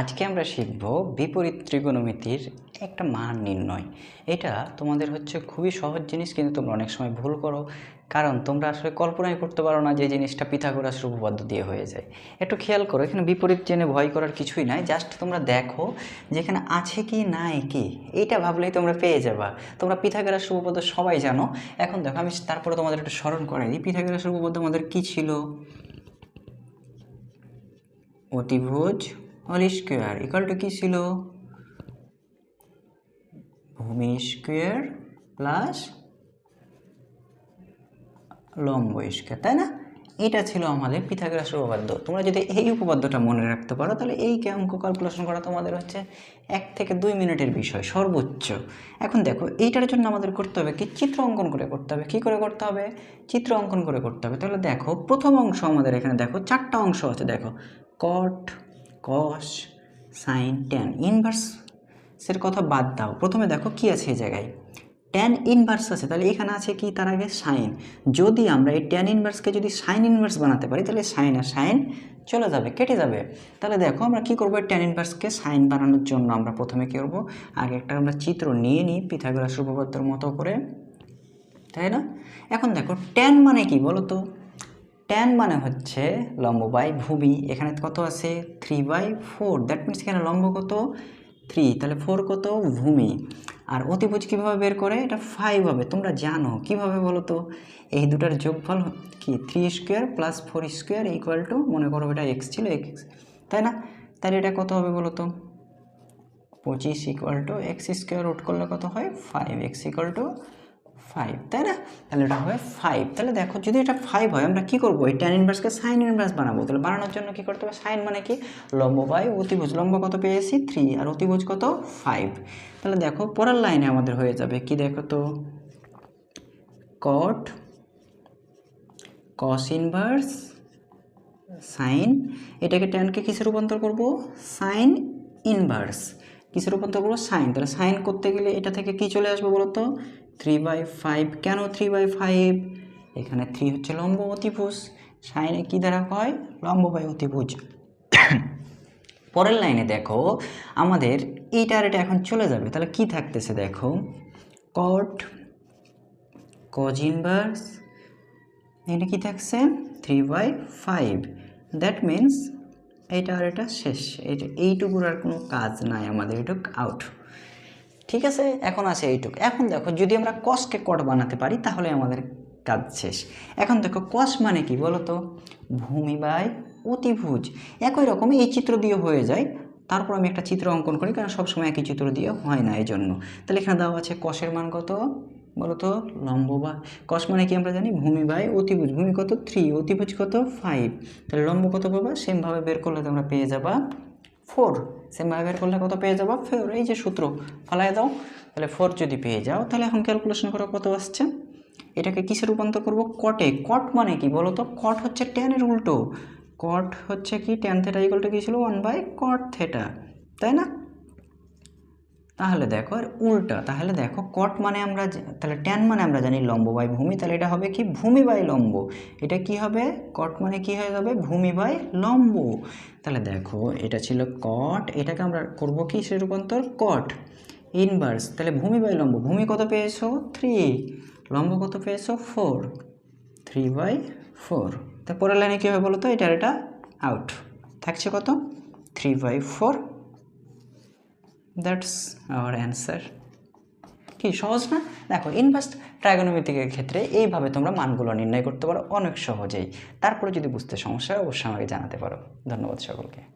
আজকে আমরা শিখব বিপরীত ত্রিকোণমিতির একটা মান নির্ণয়। এটা তোমাদের হচ্ছে খুবই সহজ জিনিস, কিন্তু তোমরা অনেক সময় ভুল করো। কারণ তোমরা আসলে কল্পনাই করতে পারো না যে জিনিসটা পিথাগোরাস উপপাদ্য দিয়ে হয়ে যায়। একটু খেয়াল করো, এখানে বিপরীত জেনে ভয় করার কিছুই নাই, জাস্ট তোমরা দেখো যে এখানে আছে কি, নাই কি। এইটা ভাবলেই তোমরা পেয়ে যাবা। তোমরা পিথাগোরাস উপপাদ্য সবাই জানো। এখন দেখো, আমি তারপরে তোমাদের একটু স্মরণ করাই দিই, পিথাগোরাস উপপাদ্য আমাদের কি ছিল? অতিভুজ অল স্কোয়ার ইকাল টু কী ছিল? ভূমি স্কোয়ার প্লাস লম্ব স্কোয়ার তাই না? এটা ছিল আমাদের পিথাগোরাস উপপাদ্য। তোমরা যদি এই উপপাদ্যটা মনে রাখতে পারো, তাহলে এই অঙ্ক ক্যালকুলেশন করা তোমাদের হচ্ছে এক থেকে দুই মিনিটের বিষয়, সর্বোচ্চ। এখন দেখো, এইটার জন্য আমাদের করতে হবে কি? চিত্র অঙ্কন করে করতে হবে। কি করে করতে হবে? চিত্র অঙ্কন করে করতে হবে। তাহলে দেখো, প্রথম অংশ আমাদের এখানে দেখো, চারটা অংশ আছে, দেখো। কট কস সাইন ট্যান ইনভার্সের কথা বাদ দাও। প্রথমে দেখো কি আছে এই জায়গায়। ট্যান ইনভার্স আছে, তাহলে এখানে আছে কি? তার আগে সাইন। যদি আমরা এই ট্যান ইনভার্সকে যদি সাইন ইনভার্স বানাতে পারি, তাহলে সাইন আর সাইন চলে যাবে, কেটে যাবে। তাহলে দেখো আমরা কি করব? ট্যান ইনভার্সকে সাইন বানানোর জন্য আমরা প্রথমে কী করব? আগে একটা আমরা চিত্র নিয়ে নিই পিথাগোরাস উপপাদ্যের মতো করে। তাই না? এখন দেখো ট্যান মানে কি বলো তো ট্যান মানে হচ্ছে লম্ব বাই ভূমি। এখানে কত আছে? Three by four that means এখানে লম্ব কত? থ্রি তাহলে ফোর কত? ভূমি। আর অতিভুজ কীভাবে বের করে? এটা ফাইভ হবে। তোমরা জানো। কীভাবে বলো তো এই দুটার যোগফল কি? Three square plus four square equal to মনে করো এটা এক্স ছিল এক্স তাই না? তাহলে এটা কত হবে বলো তো পঁচিশ equal to x square root করলে কত হয়? Five x equal to five তাই না? তাহলে এটা হবে ফাইভ তাহলে দেখো, যদি এটা ফাইভ হয়, আমরা কী করব? এই ট্যান ইনভার্সকে সাইন ইনভার্স বানাবো। তাহলে বানানোর জন্য কী করতে হবে? সাইন মানে কি? লম্ব বাই অতিভুজ। লম্ব কত পেয়েছি? থ্রি আর অতিভুজ কত? ফাইভ তাহলে দেখো, পরের লাইনে আমাদের হয়ে যাবে কি দেখো তো? কট কস ইনভার্স সাইন এটাকে ট্যানকে কিসে রূপান্তর করব? সাইন ইনভার্স কিসে রূপান্তর করব? সাইন তাহলে সাইন করতে গেলে এটা থেকে কি চলে আসবে বলো তো থ্রি বাই ফাইভ কেন থ্রি বাই ফাইভ এখানে থ্রি হচ্ছে লম্ব অতিভুজ। সাইনে কী দ্বারা হয়? লম্ব বাই অতিভুজ। পরের লাইনে দেখো, আমাদের এইটা আর এটা এখন চলে যাবে। তাহলে কি থাকতেছে দেখো? কট কজ ইনভার্স এটা কি থাকছে? Three by five that means এইটা আর এটা শেষ। এইটা এইটুকুর আর কোনো কাজ নাই আমাদের, এইটুক আউট ঠিক আছে? এখন আছে এইটুক। এখন দেখো, যদি আমরা কসকে কট বানাতে পারি, তাহলে আমাদের কাজ শেষ। এখন দেখো কস মানে কি বলো তো ভূমি বাই অতিভুজ। একই রকম এই চিত্র দিয়ে হয়ে যায়। তারপর আমি একটা চিত্র অঙ্কন করি, কারণ সবসময় একই চিত্র দিয়ে হয় না এই জন্য তাহলে এখানে দেওয়া আছে কষের মান কত? বলো তো লম্ব বা কস মানে কি আমরা জানি? ভূমি বাই অতিভুজ। ভূমি কত? থ্রি অতিভুজ কত? ফাইভ তাহলে লম্ব কত পাবা? সেমভাবে বের করলে তোমরা পেয়ে যাবা ফোর, সেমভাবে বের করলে কত পেয়ে যাব? ফোর, এই যে সূত্র, ফালাই দাও। তাহলে ফোর যদি পেয়ে যাও, তাহলে এখন ক্যালকুলেশন করো কত আসছে? এটাকে কিসে রূপান্তর করব? কটে কট মানে কি বলো তো? কট হচ্ছে টেনের উল্টো। কট হচ্ছে কি? টেন থেটা ইকলটা কী ছিল? ওয়ান বাই কট থেটা তাই না? তাহলে দেখো আর উল্টা, তাহলে দেখো কট মানে আমরা তাহলে ট্যান মানে আমরা জানি লম্ব বাই ভূমি, তাহলে এটা হবে কি? ভূমি বাই লম্ব। এটা কি হবে? কট মানে কি হয়ে যাবে? ভূমি বাই লম্ব। তাহলে দেখো, এটা ছিল কট এটাকে আমরা করব কি? সে রূপান্তর কট ইনভার্স তাহলে ভূমি বাই লম্ব। ভূমি কত পেয়েছ? থ্রি লম্ব কত পেয়েছ? ফোর থ্রি বাই ফোর তারপরে লাইনে কী হবে বলো তো? এটার এটা আউট থাকছে কত? Three by four that's our answer কি, সহজ না? দেখো ইনভার্স ট্রাইগোনোমেট্রিকের ক্ষেত্রে এইভাবে তোমরা মানগুলো নির্ণয় করতে পারো অনেক সহজেই। তারপরে যদি বুঝতে সমস্যা হয়, অবশ্যই আমাকে জানাতে পারো। ধন্যবাদ সকলকে।